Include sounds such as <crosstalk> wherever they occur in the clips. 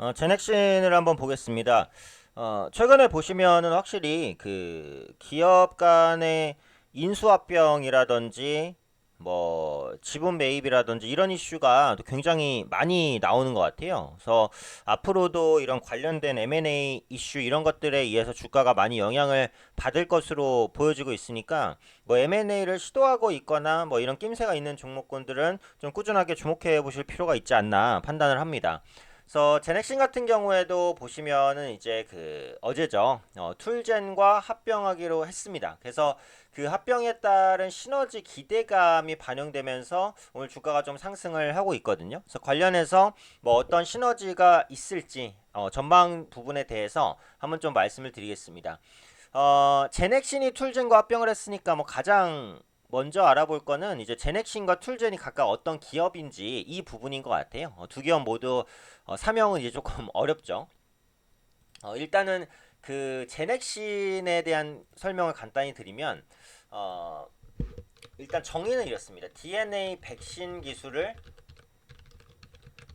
어, 제넥신을 한번 보겠습니다. 어, 최근에 보시면은 확실히 그 기업 간의 인수합병이라든지 뭐 지분 매입이라든지 이런 이슈가 또 굉장히 많이 나오는 것 같아요. 그래서 앞으로도 이런 관련된 M&A 이슈 이런 것들에 의해서 주가가 많이 영향을 받을 것으로 보여지고 있으니까 뭐 M&A를 시도하고 있거나 뭐 이런 낌새가 있는 종목군들은 좀 꾸준하게 주목해 보실 필요가 있지 않나 판단을 합니다. 그래서 제넥신 같은 경우에도 보시면은 이제 그 어제죠 어, 툴젠과 합병하기로 했습니다. 그래서 그 합병에 따른 시너지 기대감이 반영되면서 오늘 주가가 좀 상승을 하고 있거든요. 그래서 관련해서 뭐 어떤 시너지가 있을지 어, 전망 부분에 대해서 한번 좀 말씀을 드리겠습니다. 어, 제넥신이 툴젠과 합병을 했으니까 뭐 가장 먼저 알아볼 거는 이제 제넥신과 툴젠이 각각 어떤 기업인지 이 부분인 것 같아요. 어, 두 기업 모두 어, 사명은 이제 조금 <laughs> 어렵죠. 어, 일단은 그 제넥신에 대한 설명을 간단히 드리면 어, 일단 정의는 이렇습니다. DNA 백신 기술을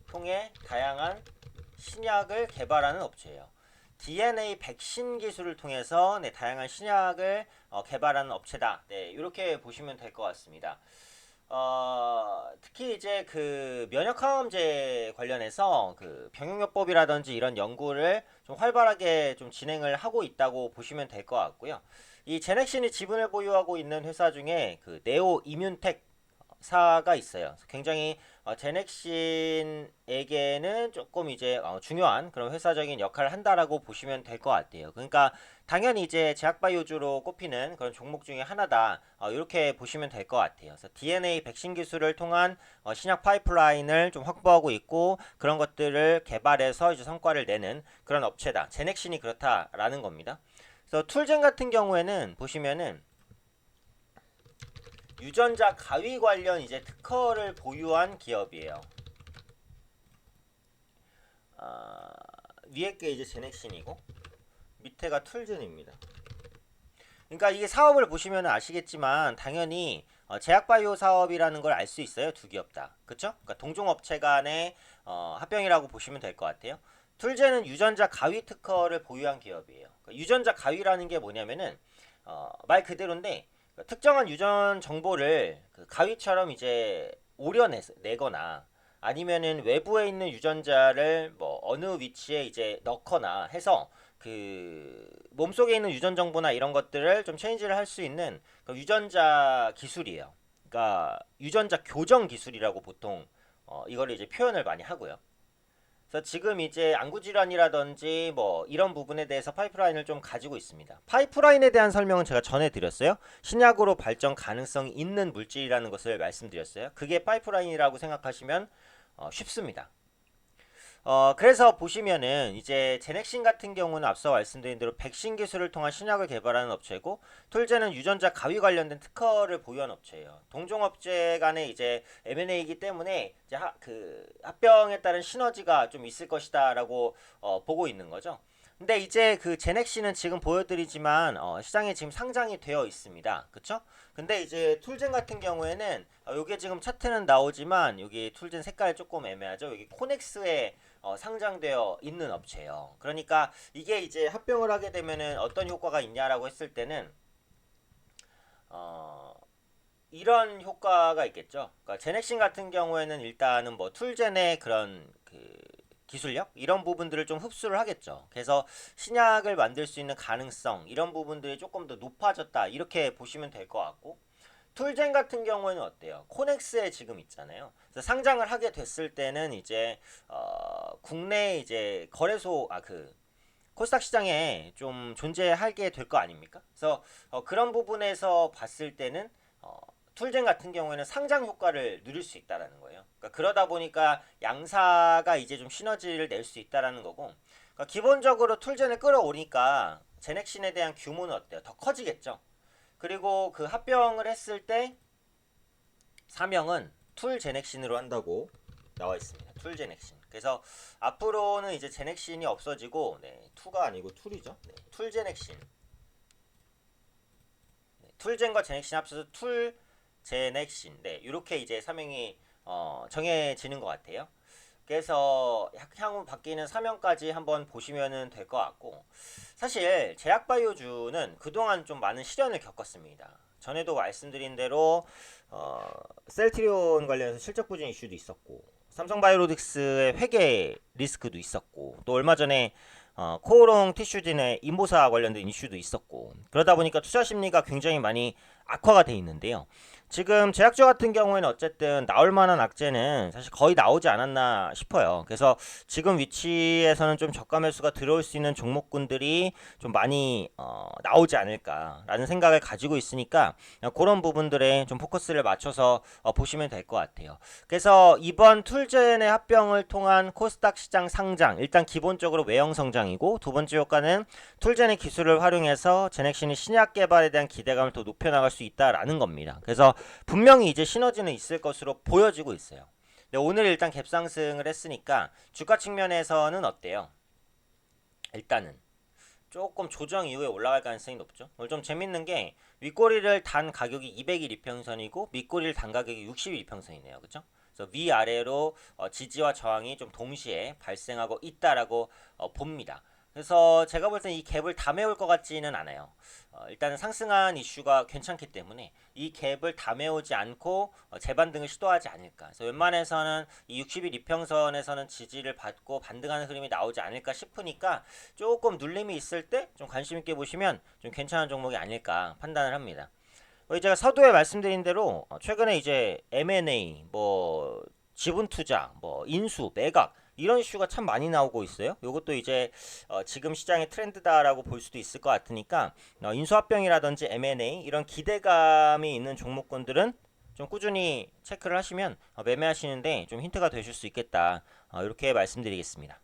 통해 다양한 신약을 개발하는 업체예요. DNA 백신 기술을 통해서 네, 다양한 신약을 어, 개발하는 업체다. 네, 이렇게 보시면 될 것 같습니다. 어, 특히 이제 그 면역항암제 관련해서 그 병용요법이라든지 이런 연구를 좀 활발하게 좀 진행을 하고 있다고 보시면 될 것 같고요. 이 제넥신이 지분을 보유하고 있는 회사 중에 그 네오 이뮨텍 사가 있어요. 굉장히 어, 제넥신에게는 조금 이제 어, 중요한 그런 회사적인 역할을 한다라고 보시면 될 것 같아요. 그러니까 당연히 이제 제약바이오주로 꼽히는 그런 종목 중에 하나다. 어, 이렇게 보시면 될 것 같아요. 그래서 DNA 백신 기술을 통한 어, 신약 파이프라인을 좀 확보하고 있고 그런 것들을 개발해서 이제 성과를 내는 그런 업체다. 제넥신이 그렇다라는 겁니다. 그래서 툴젠 같은 경우에는 보시면은 유전자 가위 관련 이제 특허를 보유한 기업이에요. 아, 위에 게 이제 제넥신이고 밑에가 툴젠입니다. 그러니까 이게 사업을 보시면 아시겠지만 당연히 어, 제약바이오 사업이라는 걸 알 수 있어요. 두 기업 다. 그쵸? 그러니까 동종업체 간의 어, 합병이라고 보시면 될 것 같아요. 툴젠은 유전자 가위 특허를 보유한 기업이에요. 그러니까 유전자 가위라는 게 뭐냐면은 어, 말 그대로인데 특정한 유전 정보를 그 가위처럼 이제 오려내거나 아니면은 외부에 있는 유전자를 뭐 어느 위치에 이제 넣거나 해서 그 몸속에 있는 유전 정보나 이런 것들을 좀 체인지를 할 수 있는 그 유전자 기술이에요. 그러니까 유전자 교정 기술이라고 보통 어 이거를 이제 표현을 많이 하고요. 그래서 지금 이제 안구 질환이라든지 뭐 이런 부분에 대해서 파이프라인을 좀 가지고 있습니다. 파이프라인에 대한 설명은 제가 전에 드렸어요. 신약으로 발전 가능성이 있는 물질이라는 것을 말씀드렸어요. 그게 파이프라인이라고 생각하시면 어, 쉽습니다. 어, 그래서 보시면은 이제 제넥신 같은 경우는 앞서 말씀드린 대로 백신 기술을 통한 신약을 개발하는 업체고 톨제는 유전자 가위 관련된 특허를 보유한 업체예요. 동종 업체 간의 이제 M&A이기 때문에 이제 하, 그 합병에 따른 시너지가 좀 있을 것이다라고 어, 보고 있는 거죠. 근데 이제 그 제넥시는 지금 보여드리지만 어, 시장에 지금 상장이 되어 있습니다. 그쵸? 근데 이제 툴젠 같은 경우에는 어, 요게 지금 차트는 나오지만 여기 툴젠 색깔 조금 애매하죠. 여기 코넥스에 어, 상장되어 있는 업체예요. 그러니까 이게 이제 합병을 하게 되면은 어떤 효과가 있냐라고 했을 때는 어, 이런 효과가 있겠죠. 그러니까 제넥신 같은 경우에는 일단은 뭐 툴젠의 그런 그 기술력 이런 부분들을 좀 흡수를 하겠죠. 그래서 신약을 만들 수 있는 가능성 이런 부분들이 조금 더 높아졌다 이렇게 보시면 될 것 같고 툴젠 같은 경우에는 어때요? 코넥스에 지금 있잖아요. 상장을 하게 됐을 때는 이제 어, 국내 이제 거래소 아 그 코스닥 시장에 좀 존재하게 될 거 아닙니까? 그래서 어, 그런 부분에서 봤을 때는 어, 툴젠 같은 경우에는 상장 효과를 누릴 수 있다라는 거예요. 그러니까 그러다 보니까 양사가 이제 좀 시너지를 낼 수 있다라는 거고. 그러니까 기본적으로 툴젠을 끌어오니까 제넥신에 대한 규모는 어때요? 더 커지겠죠. 그리고 그 합병을 했을 때 사명은 툴 제넥신으로 한다고 나와 있습니다. 툴 제넥신. 그래서 앞으로는 이제 제넥신이 없어지고 네, 투가 아니고 툴이죠. 네, 툴 제넥신. 네, 툴젠과 제넥신 합쳐서 툴 제넥신. 네, 이렇게 이제 사명이 어, 정해지는 것 같아요. 그래서 향- 향후 바뀌는 사명까지 한번 보시면 될 것 같고 사실 제약바이오주는 그동안 좀 많은 시련을 겪었습니다. 전에도 말씀드린 대로 어, 셀트리온 관련해서 실적 부진 이슈도 있었고 삼성바이오로직스의 회계 리스크도 있었고 또 얼마 전에 어, 코오롱 티슈진의 인보사 관련된 이슈도 있었고 그러다 보니까 투자 심리가 굉장히 많이 악화가 돼 있는데요. 지금 제약주 같은 경우에는 어쨌든 나올 만한 악재는 사실 거의 나오지 않았나 싶어요. 그래서 지금 위치에서는 좀 저가 매수가 들어올 수 있는 종목군들이 좀 많이 어, 나오지 않을까라는 생각을 가지고 있으니까 그런 부분들에 좀 포커스를 맞춰서 어, 보시면 될 것 같아요. 그래서 이번 툴젠의 합병을 통한 코스닥 시장 상장 일단 기본적으로 외형 성장이고 두 번째 효과는 툴젠의 기술을 활용해서 제넥신이 신약 개발에 대한 기대감을 더 높여 나갈 수 있다라는 겁니다. 그래서 분명히 이제 시너지는 있을 것으로 보여지고 있어요. 근데 오늘 일단 갭상승을 했으니까 주가 측면에서는 어때요? 일단은 조금 조정 이후에 올라갈 가능성이 높죠. 오늘 좀 재밌는 게 윗꼬리를 단 가격이 200일 이평선이고 밑꼬리를 단 가격이 60일 이평선이네요. 그죠? 그래서 위아래로 어, 지지와 저항이 좀 동시에 발생하고 있다라고 어, 봅니다. 그래서 제가 볼 때는 이 갭을 다 메울 것 같지는 않아요. 어, 일단은 상승한 이슈가 괜찮기 때문에 이 갭을 다 메우지 않고 어, 재반등을 시도하지 않을까. 그래서 웬만해서는 이 60일 이평선에서는 지지를 받고 반등하는 흐름이 나오지 않을까 싶으니까 조금 눌림이 있을 때 좀 관심 있게 보시면 좀 괜찮은 종목이 아닐까 판단을 합니다. 어, 제가 서두에 말씀드린 대로 어, 최근에 이제 M&A, 뭐 지분 투자, 뭐 인수, 매각 이런 이슈가 참 많이 나오고 있어요. 이것도 이제 어, 지금 시장의 트렌드다라고 볼 수도 있을 것 같으니까 어, 인수합병이라든지 M&A 이런 기대감이 있는 종목군들은 좀 꾸준히 체크를 하시면 어, 매매하시는데 좀 힌트가 되실 수 있겠다. 어, 이렇게 말씀드리겠습니다.